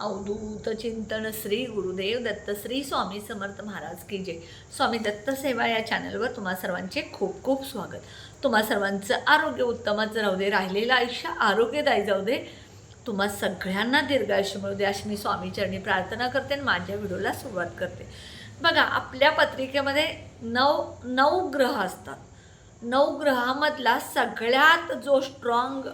अवधूत चिंतन श्री गुरुदेव दत्त श्री स्वामी समर्थ महाराज की जय. स्वामी दत्त सेवा या चॅनलवर तुम्हा सर्वांचे खूप खूप स्वागत. तुम्हा सर्वांचं आरोग्य उत्तमच राहू दे राहिलेलं आयुष्य आरोग्यदायी जाऊ दे. तुम्हा सगळ्यांना दीर्घायुष्य मिळू दे अशी मी स्वामीचरणी प्रार्थना करते आणि माझ्या व्हिडिओला सुरुवात करते. बघा आपल्या पत्रिकेमध्ये नऊ नऊ ग्रह असतात. नऊ ग्रहामधला सगळ्यात जो स्ट्रॉंग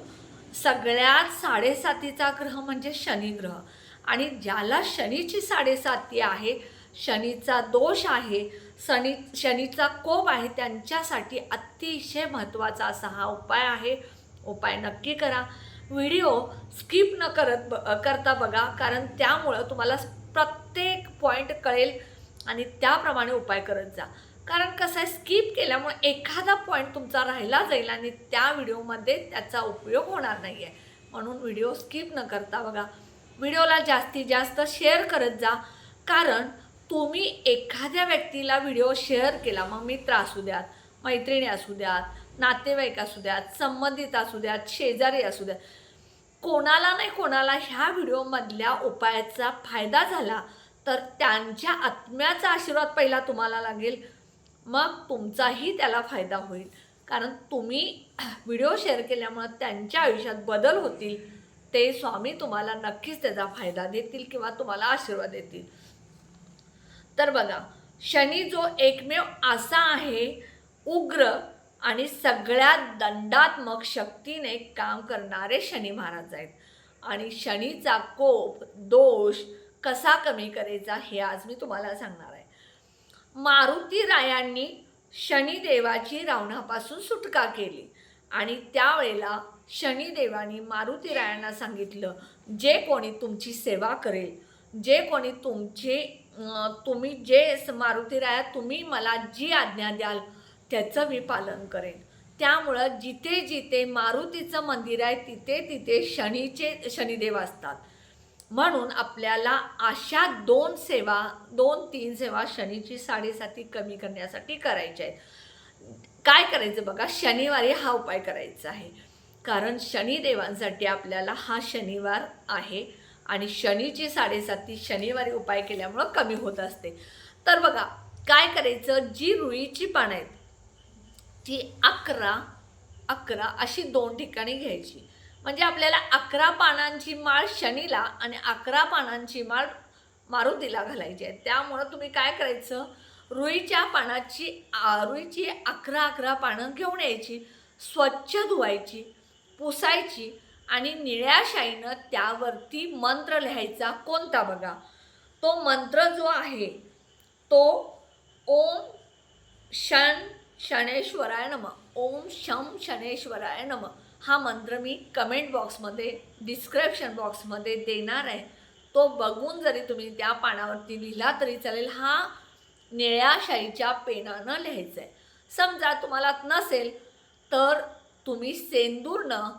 सगळ्यात साडेसातीचा ग्रह म्हणजे शनिग्रह आणि ज्याला शनीची साडेसाती आहे शनीचा दोष आहे शनी शनीचा कोप आहे त्यांच्यासाठी अतिशय महत्त्वाचा असा हा उपाय आहे. उपाय नक्की करा. व्हिडिओ स्किप न करत ब करता बघा कारण त्यामुळं तुम्हाला प्रत्येक पॉईंट कळेल आणि त्याप्रमाणे उपाय करत जा. कारण कसं आहे स्किप केल्यामुळे एखादा पॉईंट तुमचा राहिला जाईल आणि त्या व्हिडिओमध्ये त्याचा उपयोग होणार नाही आहे म्हणून व्हिडिओ स्किप न करता बघा. व्हिडिओला जास्तीत जास्त शेअर करत जा. कारण तुम्ही एखाद्या व्यक्तीला व्हिडिओ शेअर केला मग मित्र असू द्यात मैत्रिणी असू द्यात नातेवाईक असू द्यात संबंधित असू द्यात शेजारी असू द्यात कोणाला नाही कोणाला ह्या व्हिडिओमधल्या उपायाचा फायदा झाला तर त्यांच्या आत्म्याचा आशीर्वाद पहिला तुम्हाला लागेल. मग तुमचाही त्याला फायदा होईल. कारण तुम्ही व्हिडिओ शेअर केल्यामुळं त्यांच्या आयुष्यात बदल होतील. ते स्वामी तुम्हाला नक्कीच त्याचा फायदा देतील किंवा तुम्हाला आशीर्वाद देतील. तर बघा शनी जो एकमेव असा आहे उग्र आणि सगळ्यात दंडात्मक शक्तीने काम करणारे शनी महाराज आहेत. आणि शनीचा कोप दोष कसा कमी करायचा हे आज मी तुम्हाला सांगणार आहे. मारुती रायांनी शनिदेवाची रावणापासून सुटका केली आणि त्यावेळेला शनिदेवानी मारुती रायांना सांगितलं जे कोणी तुमची सेवा करेल जे कोणी तुमचे तुम्ही जे स- मारुती राया तुम्ही मला जी आज्ञा द्याल त्याचं मी पालन करेन. त्यामुळं जिथे जिथे मारुतीचं मंदिर आहे तिथे तिथे शनीचे शनिदेव असतात. म्हणून आपल्याला अशा दोन सेवा दोन तीन सेवा शनीची साडेसाती कमी करण्यासाठी करायच्या आहेत. काय करायचं बघा शनिवारी हा उपाय करायचा आहे. कारण शनिदेवांसाठी आपल्याला हा शनिवार आहे आणि शनीची साडेसाती शनिवारी उपाय केल्यामुळं कमी होत असते. तर बघा काय करायचं? जी रुईची पानं आहेत ती अकरा अकरा अशी दोन ठिकाणी घ्यायची. म्हणजे आपल्याला अकरा पानांची माळ शनीला आणि अकरा पानांची माळ मारुतीला घालायची आहे. त्यामुळं तुम्ही काय करायचं? रुईच्या पानाची रुईची अकरा अकरा पानं घेऊन यायची स्वच्छ धुवायची. पुसायची आणि निळ्या शाईनं त्यावरती मंत्र लिहायचा कोणता बघा. तो मंत्र जो आहे तो ओम शन शनेश्वराय नम. ओम शम शनेश्वराय नम. हा मंत्र मी कमेंट बॉक्समध्ये डिस्क्रिप्शन बॉक्समध्ये देणार आहे. तो बघून जरी तुम्ही त्या पानावरती लिहिला तरी चालेल हा निळ्या शाईच्या पेनानं लिहायचं आहे समजा तुम्हाला नसेल तर तुम्ही सेंदूरनं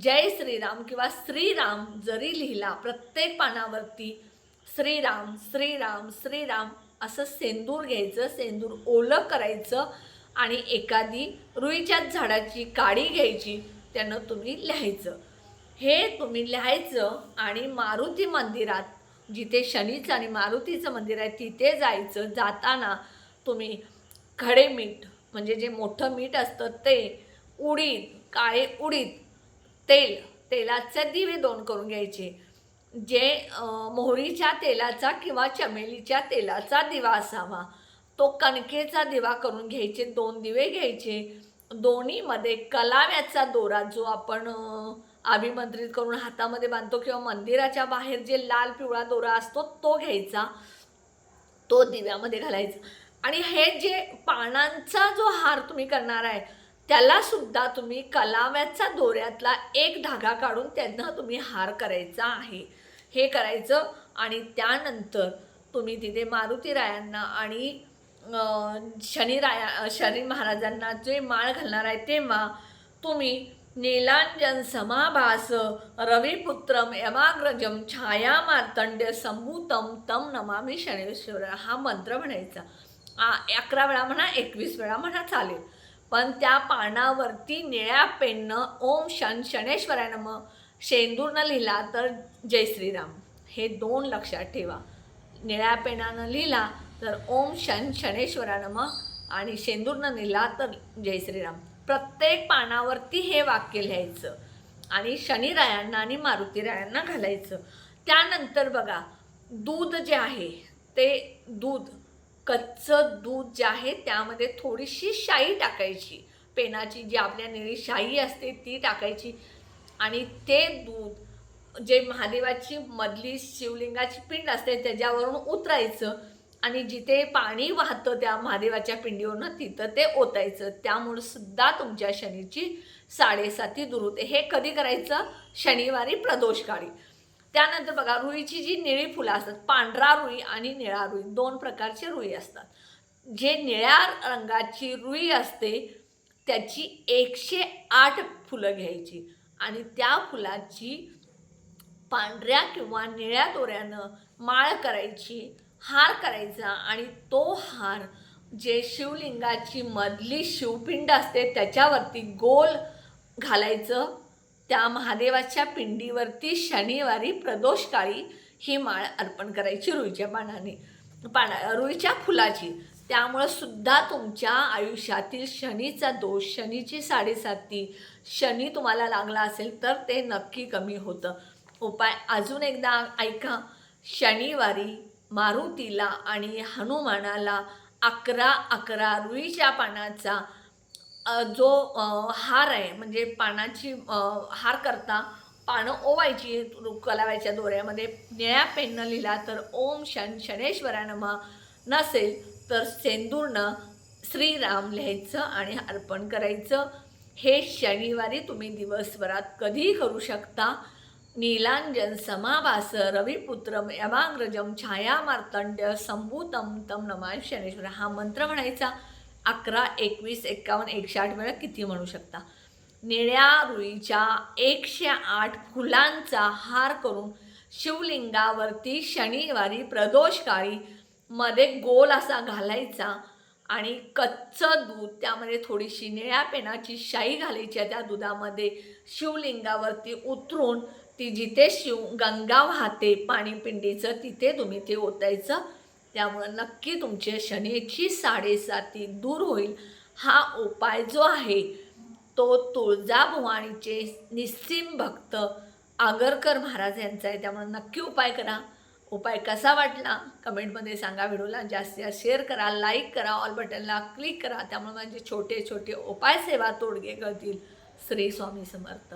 जय श्रीराम किंवा श्रीराम जरी लिहिला प्रत्येक पानावरती श्रीराम श्रीराम श्रीराम असं सेंदूर घ्यायचं सेंदूर ओलं करायचं आणि एखादी रुईच्याच झाडाची काडी घ्यायची त्यानं तुम्ही लिहायचं. हे तुम्ही लिहायचं आणि मारुती मंदिरात जिथे शनीचं आणि मारुतीचं मंदिर आहे तिथे जायचं जाताना तुम्ही खडे मीठ म्हणजे जे मोठं मीठ असतं ते उडीद काळे उडीद तेल तेलाचे दिवे दोन करून घ्यायचे. जे मोहरीच्या तेलाचा किंवा चमेलीच्या तेलाचा दिवा असावा. तो कणकेचा दिवा करून घ्यायचे दोन दिवे घ्यायचे. दोन्हीमध्ये कलाव्याचा दोरा जो आपण अभिमंत्रित करून हातामध्ये बांधतो किंवा मंदिराच्या बाहेर जे लाल पिवळा दोरा असतो तो घ्यायचा. तो दिव्यामध्ये घालायचा. आणि हे जे पानांचा जो हार तुम्ही करणार आहे त्याला सुद्धा तुम्ही कलाव्याचा दोऱ्यातला एक धागा काढून त्यांना तुम्ही हार करायचा आहे. हे करायचं आणि त्यानंतर तुम्ही तिथे मारुती रायांना आणि शनिराया शनी महाराजांना जे माळ घालणार आहे तेव्हा तुम्ही नीलांजन समाभास रविपुत्रम यमाग्रजम छाया मार्तंड्य संभूतम तम नमामी शनेश्वर हा मंत्र म्हणायचा. आ अकरा वेळा म्हणा एकवीस वेळा म्हणा चालेल. पण त्या पानावरती निळ्या पेननं ओम शन शनेश्वराय नम. शेंदूरनं लिहिला तर जय श्रीराम. हे दोन लक्षात ठेवा. निळ्या पेनानं लिहिला तर ओम शन शनेश्वरा नम आणि शेंदूरनं लिहिला तर जय श्रीराम. प्रत्येक पानावरती हे वाक्य लिहायचं आणि शनिरायांना आणि मारुतीरायांना घालायचं. त्यानंतर बघा दूध जे आहे ते दूध कच्चं दूध जे आहे त्यामध्ये थोडीशी शाई टाकायची. पेनाची जी आपल्या निळी शाई असते ती टाकायची. आणि ते दूध जे महादेवाची मधली शिवलिंगाची पिंड असते त्याच्यावरून उतरायचं. आणि जिथे पाणी वाहतं त्या महादेवाच्या पिंडीवरनं तिथं ते ओतायचं. त्यामुळं सुद्धा तुमच्या शनीची साडेसाती दूर होते हे कधी करायचं? शनिवारी प्रदोषकाळी. त्यानंतर बघा रुईची जी निळी फुलं असतात पांढरा रुई आणि निळा रुई दोन प्रकारचे रुई असतात. जे निळ्या रंगाची रुई असते त्याची एकशे आठ फुलं घ्यायची आणि त्या फुलाची पांढऱ्या किंवा निळ्या दोऱ्यानं माळ करायची हार करायचा आणि तो हार जे शिवलिंगाची मधली शिवपिंड असते त्याच्यावरती गोल घालायचं. त्या महादेवाच्या पिंडीवरती शनिवारी प्रदोषकाळी ही माळ अर्पण करायची रुईच्या पानाने. पाना रुईच्या फुलाची. त्यामुळं सुद्धा तुमच्या आयुष्यातील शनीचा दोष शनीची साडेसाती शनी तुम्हाला लागला असेल तर ते नक्की कमी होतं. उपाय अजून एकदा ऐका. शनिवारी मारुतीला आणि हनुमानाला अकरा अकरा रुईच्या पानाचा जो हार आहे म्हणजे पानाची हार करता पानं ओवायची कलावायच्या दोऱ्यामध्ये निळ्या पेननं लिहिला तर ओम शन शनेश्वरा नमा. नसेल तर सेंदूरनं श्रीराम लिहायचं आणि अर्पण करायचं. हे शनिवारी तुम्ही दिवसभरात कधीही करू शकता. नीलांजन समाभास रविपुत्र यमाग्रजम छाया मार्तंड्य संभूतम तम नमाय शनेश्वर. हा मंत्र म्हणायचा. अकरा एकवीस एक्कावन्न एकशे आठ वेळा किती म्हणू शकता? निळ्या रुईच्या एकशे आठ फुलांचा हार करून शिवलिंगावरती शनिवारी प्रदोषकाळी मध्ये गोल असा घालायचा आणि कच्चं दूध त्यामध्ये थोडीशी निळ्या पेनाची शाई घालायची त्या दुधामध्ये शिवलिंगावरती उतरून ती जिथे शिव गंगा वाहते पाणीपिंडीचं तिथे तुम्ही ते ओतायचं. त्यामुळं नक्की तुमच्या शनीची साडेसाती दूर होईल. हा उपाय जो आहे तो तुळजाभवानीचे निस्सीम भक्त आगरकर महाराज यांचा आहे. त्यामुळे नक्की उपाय करा. उपाय कसा वाटला कमेंटमध्ये सांगा व्हिडिओला. जास्तीत जास्त शेअर करा लाईक करा ऑल बटनला क्लिक करा. त्यामुळे माझे छोटे छोटे उपाय सेवा तोडगे करतील. श्री स्वामी समर्थ.